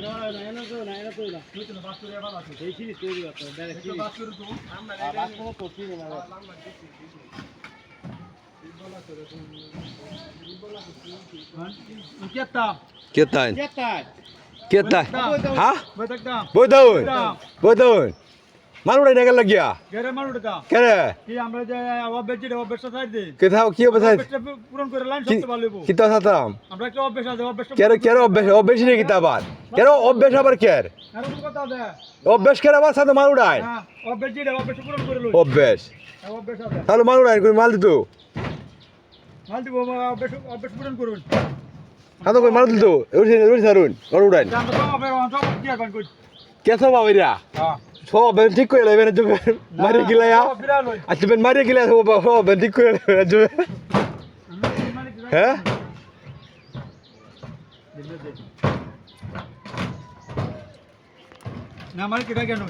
না না না তো না তো না তুই তো বাস করে করে কি গেরে কি আমরা যে অভ্যাসটা সাইড কোথাও কি অভ্যাসটা পূরণ করে লাইন কিতা সাতাম আমরা আছে অভ্যাস অভ্যাস নেই কিতা আবার কের? আর কথা অভ্যাস কেন আবার সাথে হ্যাঁ অভ্যাসটা পূরণ করে লই। আছে। তাহলে মানুষ নাই কই মাল দিত? মাল দিব পূরণ করুন। হাতো কই মাল দিত? ওই ওই সারুন উড়াইন আমরা তো কি আর কেসো বাবিরা হ্যাঁ সব বেন ঠিক করে লইবেন জবে মারি গিলায়া বিরাল হই আচ্ছা বেন মারি গিলা সব সব বেন ঠিক করে লইবেন জবে হ্যাঁ না মানে কিটা কেন